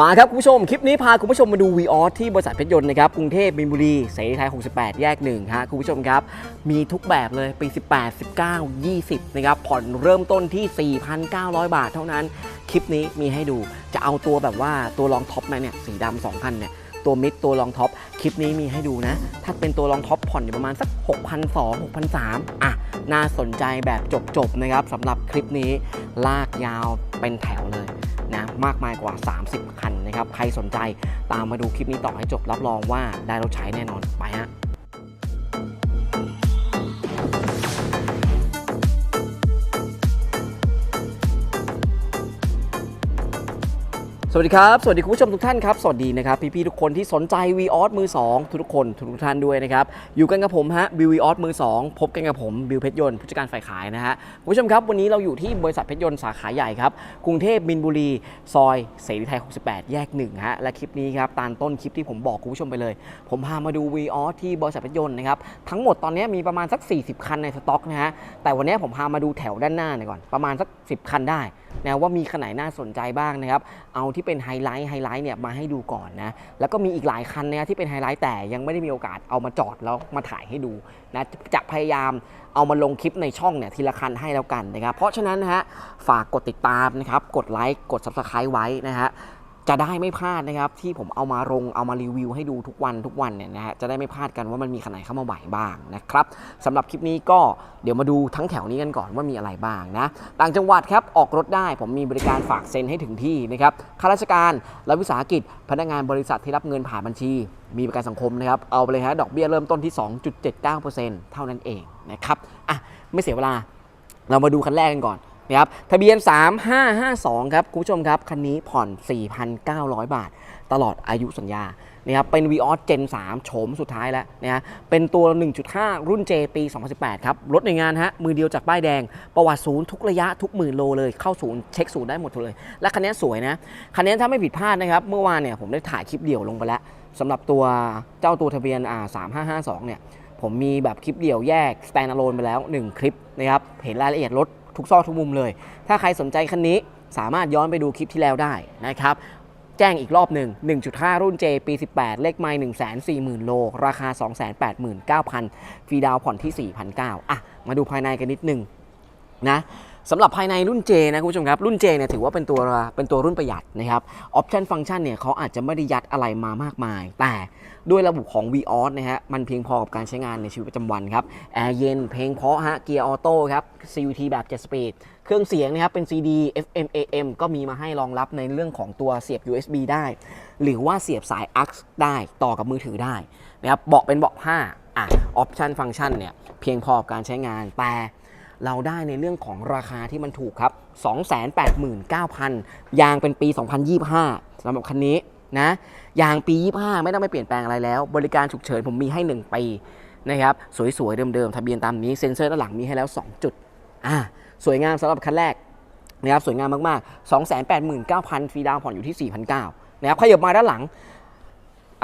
มาครับคุณผู้ชม คลิปนี้พาคุณผู้ชมมาดู v ีออที่บริษัทเพชรยนต์นะครับกรุงเทพมินบุรีเสรีไทย 68 แยกหนึ่งฮะคุณผู้ชมครับ มีทุกแบบเลยปี 18 19 20 นะครับ ผ่อนเริ่มต้นที่ 4,900 บาทเท่านั้น คลิปนี้มีให้ดูจะเอาตัวแบบว่าตัวรองท็อปมาเนี่ยสีดำสองคันเนี่ยตัวมิดตัวรองท็อปคลิปนี้มีให้ดูนะ ถ้าเป็นตัวรองท็อปผ่อนอยู่ประมาณสัก 6,200 6,300อะน่าสนใจแบบจบๆนะครับสำหรับคลิปนี้ลากยาวเป็นแถวเลยนะมากมายกว่า 30 คันนะครับ ใครสนใจตามมาดูคลิปนี้ต่อให้จบรับรองว่าได้รถใช้แน่นอนไปฮะ สวัสดีครับ สวัสดีคุณผู้ชมทุกท่านครับ สวัสดีนะครับ พี่ๆทุกคนที่สนใจวีออสมือ 2 ทุกๆคนทุกๆท่านด้วยนะครับ อยู่กันกับผมฮะบิววีออสมือ 2 พบกันกับผม บิวเพชรยนต์ผู้จัดการฝ่ายขายนะฮะคุณผู้ชมครับ วันนี้เราอยู่ที่บริษัทเพชรยนต์สาขาใหญ่ครับ กรุงเทพมินบุรี ซอยเสรีไทย 68 แยก1ฮะและคลิปนี้ครับตามต้นคลิปที่ผมบอกคุณผู้ชมไปเลย ผมพามาดูวีออสที่บริษัทเพชรยนต์นะครับทั้งหมดตอนนี้มีประมาณสัก 40 คันในสต็อกนะฮะแต่วันนี้ผมพามาดูแถวด้านหน้าหน่อยก่อนประมาณสัก 10 คันได้นะว่ามีคันไหนน่าสนใจบ้างนะครับเอาที่เป็นไฮไลท์ไฮไลท์เนี่ยมาให้ดูก่อนนะแล้วก็มีอีกหลายคันนะที่เป็นไฮไลท์แต่ยังไม่ได้มีโอกาสเอามาจอดแล้วมาถ่ายให้ดูนะจะพยายามเอามาลงคลิปในช่องเนี่ยทีละคันให้แล้วกันนะครับเพราะฉะนั้นนะฮะฝากกดติดตามนะครับกดไลค์กด subscribe ไว้นะฮะ จะได้ไม่พลาดนะครับ ที่ผมเอามาลงเอามารีวิวให้ดูทุกวันทุกวันเนี่ยนะฮะจะได้ไม่พลาดกันว่ามันมีคันไหนเข้ามาใหม่บ้างนะครับสำหรับคลิปนี้ก็เดี๋ยวมาดูทั้งแถวนี้กันก่อนว่ามีอะไรบ้างนะต่างจังหวัดครับออกรถได้ผมมีบริการฝากเซ็นให้ถึงที่นะครับข้าราชการและวิสาหกิจ พนักงานบริษัทที่รับเงินผ่านบัญชี มีประกันสังคมนะครับเอาไปเลยฮะดอกเบี้ยเริ่มต้นที่ 2.79%เท่านั้นเองนะครับอะไม่เสียเวลาเรามาดูคันแรกกันก่อน นะครับทะเบียน 3552 ครับคุณผู้ชมครับ คันนี้ผ่อน 4,900 บาท ตลอดอายุสัญญานะครับเป็น v ีออส Gen 3โฉมสุดท้ายแล้วนะฮะเป็นตัว 1.5 รุ่น J ปี 2018 ครับ รถในงานฮะ มือเดียวจากป้ายแดง ประวัติศูนย์ทุกระยะทุกหมื่นโลเลย เข้าศูนย์เช็คศูนย์ได้หมดเลย และคันนี้สวยนะ คันนี้ถ้าไม่ผิดพลาดนะครับ เมื่อวานเนี่ยผมได้ถ่ายคลิปเดี่ยวลงไปแล้วสำหรับตัวเจ้าตัวทะเบียนอ่า3552 เนี่ย ผมมีแบบคลิปเดี่ยวแยก stand alone ไปแล้ว 1 คลิปนะครับ เห็นรายละเอียดรถ ทุกซอกทุกมุมเลย ถ้าใครสนใจคันนี้สามารถย้อนไปดูคลิปที่แล้วได้นะครับแจ้งอีกรอบหนึ่ง 1.5 รุ่น J ปี 18 เลขไมล์140,000 โล ราคา 289,000 ฟรีดาวน์ผ่อนที่ 4,900อะ มาดูภายในกันนิดหนึ่งนะ สำหรับภายในรุ่น J นะคุณผู้ชมครับ รุ่น J เนี่ยถือว่าเป็นตัวเป็นตัวรุ่นประหยัดนะครับออปชันฟังก์ชันเนี่ยเขาอาจจะไม่ได้ยัดอะไรมามากมาย แต่ด้วยระบบของ v ีออสนะฮะมันเพียงพอกับการใช้งานในชีวิตประจำวันครับแอร์เย็นเพลงเพาะฮะเกียร์ออโต้ครับ CVT แบบ7 speed เครื่องเสียงนะครับเป็น CD FM AM ก็มีมาให้รองรับในเรื่องของตัวเสียบ USB ได้ หรือว่าเสียบสาย AUX ได้ต่อกับมือถือได้นะครับเบาะเป็นเบาะผ้าอะออปชันฟังก์ชันเนี่ยเพียงพอกับการใช้งานแต่ เราได้ในเรื่องของราคาที่มันถูกครับ 289,000 ยางเป็นปี 2025สำหรับคันนี้นะยางปี 25 ไม่ต้องไปเปลี่ยนแปลงอะไรแล้ว บริการฉุกเฉินผมมีให้ 1 ปีนะครับสวยๆ เดิมๆ ทะเบียนตามนี้เซ็นเซอร์ด้านหลังมีให้แล้ว 2 จุดอ่าสวยงามสำหรับคันแรกนะครับสวยงามมากๆ 289,000 ฟรีดาวผ่อนอยู่ที่ 4,900นะครับขยับมาด้านหลัง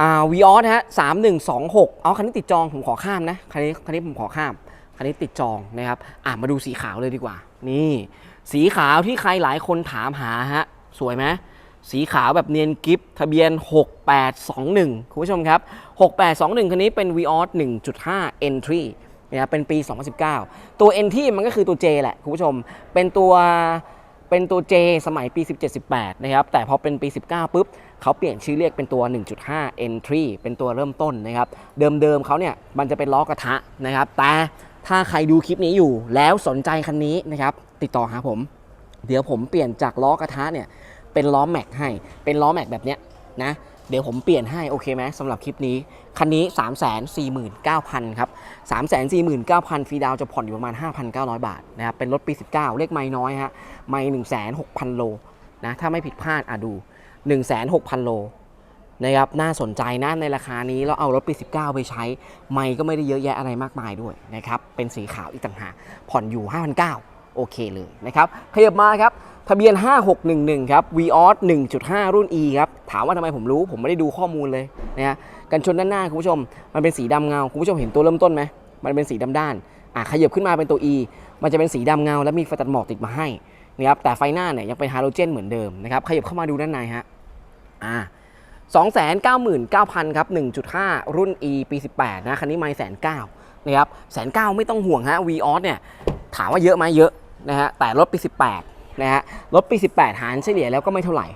อ่าวีออสฮะสามหนึ่งสองหกเอาคันนี้ติดจองผมขอข้ามนะคันนี้คันนี้ผมขอข้าม คันนี้ติดจองนะครับอ่ามาดูสีขาวเลยดีกว่า นี่ สีขาวที่ใครหลายคนถามหาฮะสวยไหมสีขาวแบบเนียนกิฟทะเบียน 6821 คุณผู้ชมครับ 6821 คันนี้เป็น v ีออส1.5 Entry นะครับเป็นปี 2019 ตัว Entry มันก็คือตัว J แหละ คุณผู้ชม เป็นตัวเป็นตัว J สมัยปี 17-18 นะครับ แต่พอเป็นปี 19 ปุ๊บ เขาเปลี่ยนชื่อเรียกเป็นตัว 1.5 Entry เป็นตัวเริ่มต้นนะครับ เดิมๆเขาเนี่ย มันจะเป็นล้อกระทะนะครับ แต่ ถ้าใครดูคลิปนี้อยู่แล้วสนใจคันนี้นะครับ ติดต่อหาผม เดี๋ยวผมเปลี่ยนจากล้อกระทะเนี่ย เป็นล้อแม็กให้ เป็นล้อแม็กแบบเนี้ยนะ เดี๋ยวผมเปลี่ยนให้โอเคไหมสำหรับคลิปนี้ คันนี้ 349,000 ครับ 349,000 ฟรีดาวจะผ่อนอยู่ประมาณ 5,900 บาทนะครับ เป็นรถปี 19 เลขไม่น้อยฮะ ไม่ 1 6 0 0 0 โลนะ ถ้าไม่ผิดพลาดอะดู 1 6 0 0 0 โล นะครับน่าสนใจนะในราคานี้แล้วเอารถปี 19 ไปใช้ ไม่ก็ไม่ได้เยอะแยะอะไรมากมายด้วยนะครับเป็นสีขาวอีกต่างหากผ่อนอยู่ 5,900 โอเคเลยนะครับขยับมาครับทะเบียน 5611 ครับ v ีออส1.5 รุ่น E ครับ ถามว่าทำไมผมรู้ ผมไม่ได้ดูข้อมูลเลยนะฮะกันชนด้านหน้าคุณผู้ชม มันเป็นสีดำเงา คุณผู้ชมเห็นตัวเริ่มต้นไหม มันเป็นสีดำด้าน อะขยับขึ้นมาเป็นตัว E มันจะเป็นสีดำเงา และมีไฟตัดหมอกติดมาให้นะครับ แต่ไฟหน้าเนี่ยยังเป็นฮาโลเจนเหมือนเดิมนะครับ ขยับเข้ามาดูด้านในฮะ อ่า 299,000ครับ 1.5 รุ่น E ปี 18 นะ คันนี้ไม่แสนเก้านะครับแสนเก้าไม่ต้องห่วงฮะ v ีออสเนี่ย ถามว่าเยอะไหมเยอะนะฮะ แต่รถปี 18 นะฮะ รถปี 18 หารเฉลี่ยแล้วก็ไม่เท่าไหร่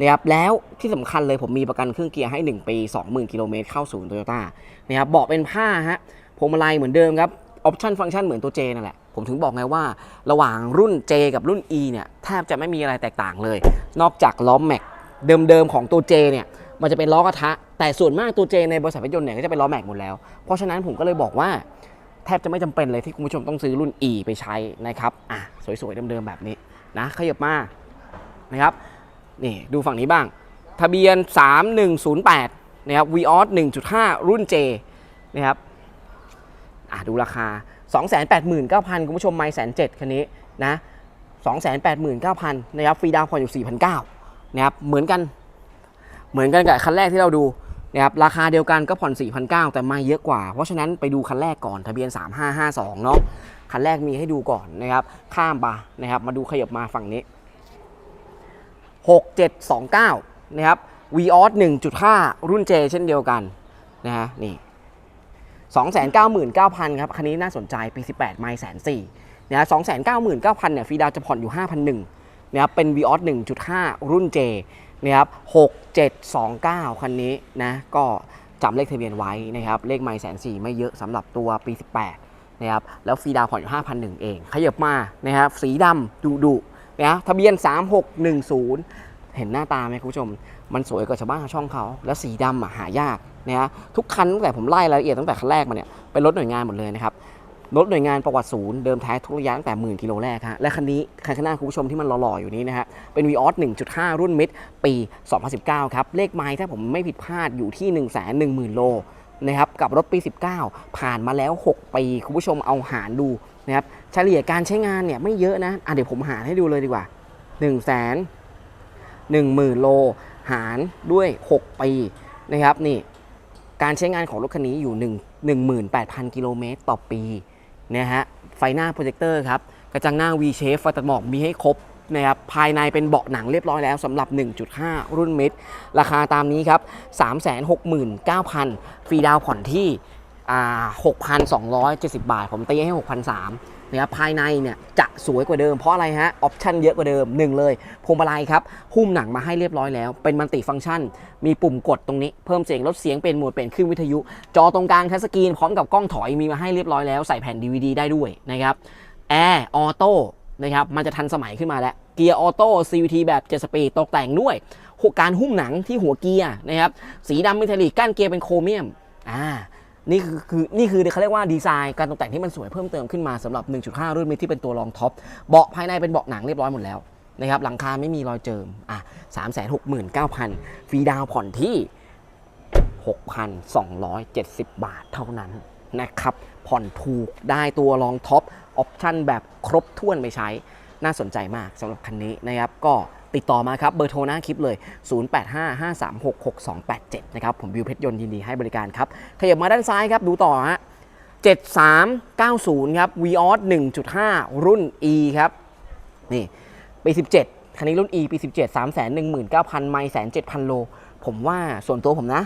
นะครับ แล้วที่สำคัญเลยผมมีประกันเครื่องเกียร์ให้ 1 ปี 20,000 กิโลเมตรเข้าศูนย์โตโยต้านะครับ เบาะเป็นผ้าฮะ พวงมาลัยเหมือนเดิมครับ ออปชันฟังก์ชันเหมือนตัว J นั่นแหละ ผมถึงบอกไงว่า ระหว่างรุ่น J กับรุ่น E เนี่ย แทบจะไม่มีอะไรแตกต่างเลย นอกจากล้อแม็กเดิมๆของตัว J เนี่ย มันจะเป็นล้อกระทะ แต่ส่วนมากตัว J ในบริษัทรถยนต์เนี่ยก็จะเป็นล้อแม็กหมดแล้ว เพราะฉะนั้นผมก็เลยบอกว่าแทบจะไม่จำเป็นเลยที่คุณผู้ชมต้องซื้อรุ่น E ไปใช้นะครับ อะ สวยๆ เดิมๆ แบบนี้นะขยับมานะครับ นี่ดูฝั่งนี้บ้าง ทะเบียน 3108 นะครับ v ีออส1.5 รุ่น J นะครับ อะ ดูราคา 289,000 คุณผู้ชมไม่แสนเจ็ดคันนี้นะ 289,000 นะครับ ฟรีดาวน์ผ่อนอยู่ 4,900 นะครับ เหมือนกัน เหมือนกันกับคันแรกที่เราดูนะครับราคาเดียวกันก็ผ่อน 4,900 แต่ไม่เยอะกว่า เพราะฉะนั้นไปดูคันแรกก่อนทะเบียน 3552 เนาะคันแรกมีให้ดูก่อนนะครับ ข้ามไปนะครับ มาดูขยับมาฝั่งนี้ 6729 นะครับ v ีออส1.5 รุ่น J เช่นเดียวกันนะฮะนี่ 299,000 ครับ คันนี้น่าสนใจปี 18 ไมล์แสนสี่นะฮะ299,000 เนี่ยฟีดาวจะผ่อนอยู่ 5,001นะครับเป็น v ีออส1.5 รุ่น J นะครับ6729 คันนี้นะก็จำเลขทะเบียนไว้นะครับเลขไมล์แสนสี่ไม่เยอะสำหรับตัวปี 18นะครับแล้วฟรีดาวผ่อนอยู่5,001เอง ขยับมานะครับสีดำดุดุนะทะเบียน 3610 เห็นหน้าตาไหมคุณผู้ชม มันสวยกว่าชาวบ้านชาวช่องเขา แล้วสีดำอะหายากนะฮะทุกคันตั้งแต่ผมไล่รายละเอียดตั้งแต่คันแรกมาเนี่ยเป็นรถหน่วยงานหมดเลยนะครับ รถหน่วยงานประวัติศูนย์เดิมแท้ทุกระยะตั้งแต่หมื่นกิโลแรกฮะและคันนี้คันข้างหน้าคุณผู้ชมที่มันหล่อๆอยู่นี้นะฮะเป็น v ีออส1.5 รุ่นมิดปี 2019 ครับ เลขไมล์ถ้าผมไม่ผิดพลาดอยู่ที่ 1 1 0 0 0 0 โลนะครับกับรถปี 19 ผ่านมาแล้ว 6 ปีคุณผู้ชมเอาหารดูนะครับเฉลี่ยการใช้งานเนี่ยไม่เยอะนะอะเดี๋ยวผมหารให้ดูเลยดีกว่า1 0 0 0 0 0 10,000 โล หารด้วย 6 ปีนะครับนี่การใช้งานของรถคันนี้อยู่ 1 18,000 กิโลเมตรต่อปี นะฮะไฟหน้าโปรเจคเตอร์ครับกระจังหน้า V shape ไฟตัดหมอกมีให้ครบนะครับภายในเป็นเบาะหนังเรียบร้อยแล้วสำหรับ 1.5 รุ่นมิดราคาตามนี้ครับ 369,000 ฟรีดาวน์ผ่อนที่อ่า6,270 บาท ผมตีให้ 6,300 นะครับภายในเนี่ยจะสวยกว่าเดิมเพราะอะไรฮะออปชันเยอะกว่าเดิมหนึ่งเลยพวงมาลัยครับหุ้มหนังมาให้เรียบร้อยแล้ว เป็นมัลติฟังก์ชัน มีปุ่มกดตรงนี้เพิ่มเสียงลดเสียงเป็นโหมดเปลี่ยนขึ้นวิทยุ จอตรงกลางทัชสกรีนพร้อมกับกล้องถอยมีมาให้เรียบร้อยแล้วใส่แผ่น DVD ได้ด้วยนะครับแอร์ออโต้นะครับมันจะทันสมัยขึ้นมาแล้วเกียร์ออโต้ CVT แบบ7สปีดตกแต่งด้วยการหุ้มหนังที่หัวเกียร์นะครับสีดำมทัลลิกก้านเกียร์เป็นโครเมียมอ่า นี่คือคือนี่คือเขาเรียกว่าดีไซน์การตกแต่งที่มันสวยเพิ่มเติมขึ้นมาสำหรับ 1.5 รุ่นมิดที่เป็นตัวรองท็อปเบาะภายในเป็นเบาะหนังเรียบร้อยหมดแล้วนะครับหลังคาไม่มีรอยเจิมอะ369,000ฟรีดาวน์ผ่อนที่ 6,270 บาทเท่านั้นนะครับผ่อนถูกได้ตัวรองท็อปออปชั่นแบบครบถ้วนไปใช้น่าสนใจมากสำหรับคันนี้นะครับก็ ติดต่อมาครับเบอร์โทรหน้าคลิปเลย 0855366287 นะครับ ผมบิวเพชรยนต์ยินดีให้บริการครับขยับมาด้านซ้ายครับ ดูต่อฮะ7390 ครับ v ีออส1.5 รุ่น E ครับ นี่ปี 17 คันนี้รุ่น E ปี 17 319,000 ไมล์แสน7,000 โล ผมว่าส่วนตัวผมนะ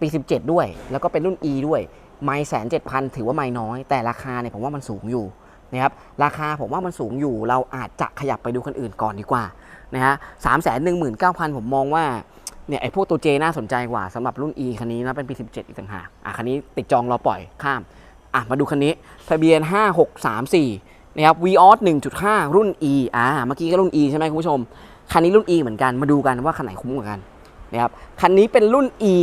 ปี 17 ด้วย แล้วก็เป็นรุ่น E ด้วย ไมล์แสน7,000 ถือว่าไมล์น้อย แต่ราคาเนี่ยผมว่ามันสูงอยู่นะครับ ราคาผมว่ามันสูงอยู่ เราอาจจะขยับไปดูคันอื่นก่อนดีกว่า นะฮะสามแสนหนึ่งหมื่นเก้าพันผมมองว่าเนี่ยไอ้พวกตัวเจน่าสนใจกว่าสำหรับรุ่น E คันนี้นะเป็นปี 17 อีกต่างหากอะคันนี้ติดจองรอปล่อยข้ามอะมาดูคันนี้ทะเบียน 5634นะครับ v ีออส1.5 รุ่น E อ่าเมื่อกี้ก็รุ่น E ใช่ไหมคุณผู้ชม คันนี้รุ่น E เหมือนกันมาดูกันว่าคันไหนคุ้มกว่ากันนะครับคันนี้เป็นรุ่น E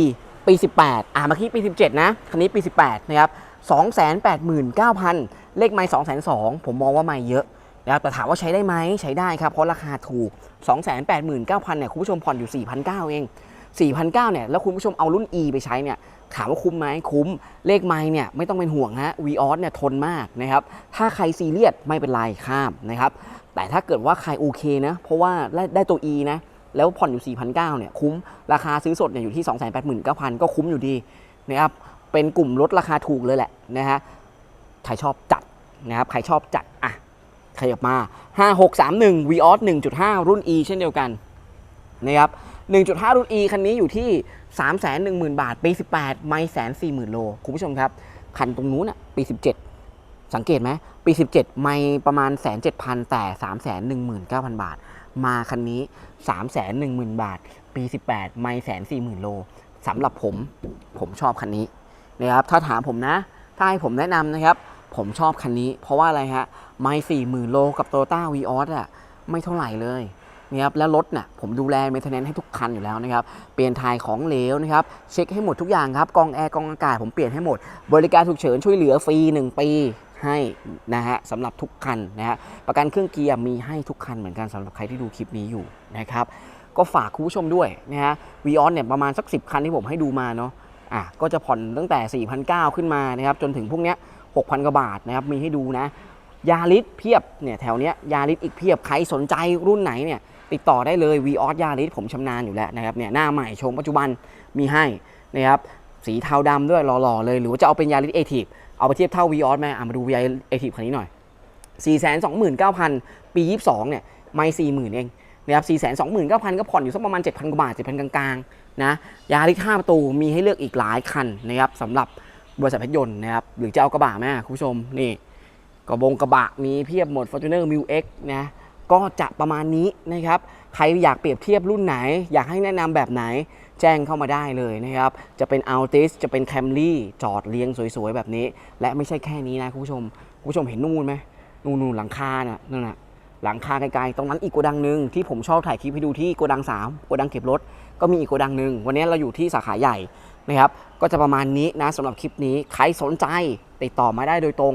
ปี 18 อ่าเมื่อกี้ปี 17 นะ คันนี้ปี 18 นะครับ 289,000 เลขไมล์202,000 ผมมองว่าไม่เยอะ นะครับแต่ถามว่าใช้ได้ไหมใช้ได้ครับ เพราะราคาถูก 289,000เนี่ยคุณผู้ชมผ่อนอยู่ 4,900 เอง 4,900เนี่ยแล้วคุณผู้ชมเอารุ่น E ไปใช้เนี่ยถามว่าคุ้มไหมคุ้ม เลขไม้เนี่ยไม่ต้องเป็นห่วงฮะ v ีออสเนี่ยทนมากนะครับถ้าใครซีเรียสไม่เป็นไรข้ามนะครับแต่ถ้าเกิดว่าใครโอเคนะเพราะว่าได้ได้ตัว E นะแล้วผ่อนอยู่ 4,900เนี่ยคุ้มราคาซื้อสดเนี่ยอยู่ที่ 289,000 ก็คุ้มอยู่ดีนะครับเป็นกลุ่มลดราคาถูกเลยแหละนะฮะใครชอบจัดนะครับใครชอบจัดอะ ขยับมา 5631 v ีออส1.5 รุ่น E เช่นเดียวกันนะครับ 1.5 รุ่น E คันนี้อยู่ที่ 310,000 บาท ปี 18 ไม่แสนสี่หมื่นโล คุณผู้ชมครับ คันตรงนู้นอะปี 17 สังเกตไหมปี 17 ไม่ประมาณแสนเจ็ดพันแต่ 3 1 9 0 0 0 บาท มาคันนี้ 3 1 0 0 0 0 บาท ปี 18 ไม่แสนสี่หมื่นโลสำหรับผมผมชอบคันนี้นะครับถ้าถามผมนะ ถ้าให้ผมแนะนำนะครับ ผมชอบคันนี้ เพราะว่าอะไรฮะ ไม่สี่หมื่นโลกับ Toyota v ีออสอะไม่เท่าไหร่เลยนะครับแล้วรถน่ะผมดูแลเมนเทนแนนให้ทุกคันอยู่แล้วนะครับ เปลี่ยนถ่ายของเหลวนะครับ เช็คให้หมดทุกอย่างครับ กองแอร์กองอากาศผมเปลี่ยนให้หมด บริการฉุกเฉินช่วยเหลือฟรี 1 ปีให้นะฮะสำหรับทุกคันนะฮะประกันเครื่องเกียร์มีให้ทุกคันเหมือนกันสำหรับใครที่ดูคลิปนี้อยู่นะครับ ก็ฝากคุณผู้ชมด้วยนะฮะวีออนเนี่ยประมาณสัก 10 คันที่ผมให้ดูมาเนาะอะก็จะผ่อนตั้งแต่ 4,900 ขึ้นมานะครับจนถึงพวกเนี้ย 6,000กว่าบาทนะครับมีให้ดูนะยาริสเพียบเนี่ยแถวเนี้ยยาริสอีกเพียบใครสนใจรุ่นไหนเนี่ยติดต่อได้เลย v ีออสยาริสผมชำนาญอยู่แล้วนะครับเนี่ยหน้าใหม่ชมปัจจุบันมีให้นะครับสีเทาดำด้วยหล่อๆเลย หรือว่าจะเอาเป็นยาริสเอทีฟเอาไปเทียบเท่า v ีออสไหมอะมาดูยาริสเอทีฟคันนี้หน่อย 429,000 ปี 22เนี่ยไม่40,000 เองนะครับ429,000 ก็ผ่อนอยู่สักประมาณ 7,000 กว่าบาท 7,000 กลางๆนะยาริส5ประตูมีให้เลือกอีกหลายคันนะครับสำหรับ บริษัทเพชรยนต์นะครับหรือจะเอากระบะแม่คุณผู้ชมนี่กระบงกระบะมีเพียบหมด Fortuner m u X นะก็จะประมาณนี้นะครับ ใครอยากเปรียบเทียบรุ่นไหน อยากให้แนะนำแบบไหน แจ้งเข้ามาได้เลยนะครับ จะเป็น Altis จะเป็น Camry จอดเรียงสวยๆ แบบนี้ และไม่ใช่แค่นี้นะคุณผู้ชม คุณผู้ชมเห็นนู่นไหมนู่นๆหลังคาน่ะนั่นน่ะหลังคาไกลๆ ตรงนั้นอีกโกดังหนึ่งที่ผมชอบถ่ายคลิปให้ดูที่โกดัง 3 โกดังเก็บรถ ก็มีอีกโกดังหนึ่งวันนี้เราอยู่ที่สาขาใหญ่ นะครับก็จะประมาณนี้นะสำหรับคลิปนี้ใครสนใจติดต่อมาได้โดยตรง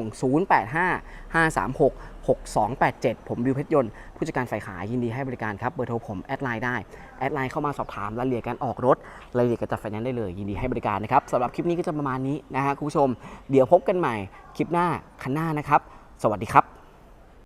085 536 6287 ผมบิวเพชรยนต์ผู้จัดการฝ่ายขายยินดีให้บริการครับเบอร์โทรผมแอดไลน์ได้แอดไลน์เข้ามาสอบถามรายละเอียดการออกรถรายละเอียดการจัดไฟแนนซ์ได้เลย ยินดีให้บริการนะครับสำหรับคลิปนี้ก็จะประมาณนี้นะฮะคุณผู้ชม เดี๋ยวพบกันใหม่คลิปหน้าคันหน้านะครับ สวัสดีครับ